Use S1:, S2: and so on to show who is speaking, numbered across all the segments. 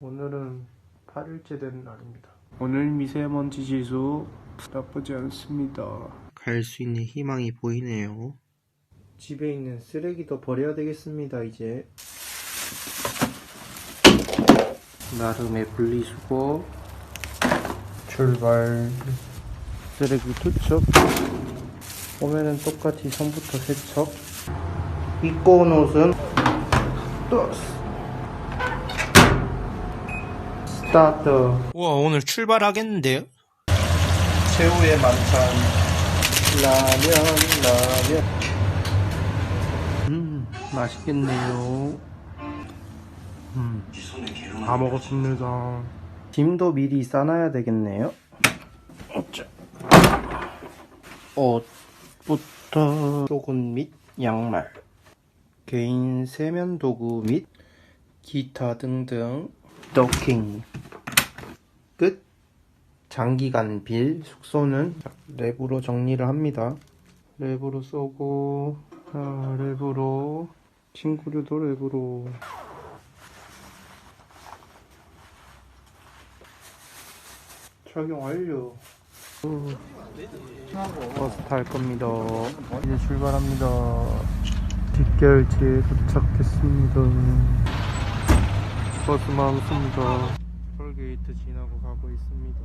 S1: 오늘은 8일째 되는 날입니다. 오늘 미세먼지 지수 나쁘지 않습니다.
S2: 갈 수 있는 희망이 보이네요.
S1: 집에 있는 쓰레기도 버려야 되겠습니다, 이제. 나름의 분리수거. 출발. 쓰레기 투척. 오면은 똑같이 손부터 세척. 입고 온 옷은 또 스타트.
S2: 우와, 오늘 출발하겠는데요?
S1: 새우의 만찬. 라면 라면. 음 맛있겠네요. 음 다 먹었습니다. 짐도 미리 싸놔야 되겠네요. 자. 옷부터? 속옷 및 양말. 개인 세면 도구 및 기타 등등 도킹 끝 장기간 빌 숙소는 랩으로 정리를 합니다. 랩으로 쏘고 아, 랩으로 친구들도 랩으로 착용 완료. 후. 버스 탈 겁니다. 이제 출발합니다. 뒷결지에 도착했습니다. 버스 많습니다. 톨게이트 지나고 가고 있습니다.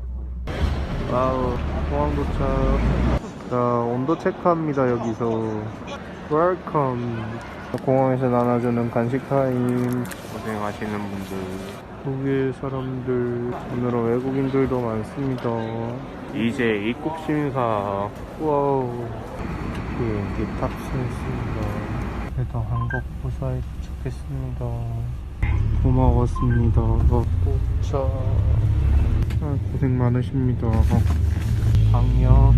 S1: 와우, 공항 도착. 자, 온도 체크합니다, 여기서. 웰컴. 공항에서 나눠주는 간식 타임.
S2: 고생하시는 분들.
S1: 독일 사람들, 오늘은 외국인들도 많습니다.
S2: 이제 입국 심사.
S1: 와우. 비행기 탑승했습니다. 그래도 한국 부사에 도착했습니다. 고마웠습니다. 도착. 아, 고생 많으십니다. 방역.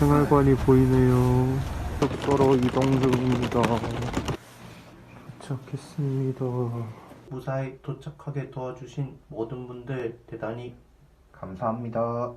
S1: 생활관이 보이네요. 속도로 이동 중입니다. 도착했습니다. 무사히 도착하게 도와주신 모든 분들 대단히 감사합니다.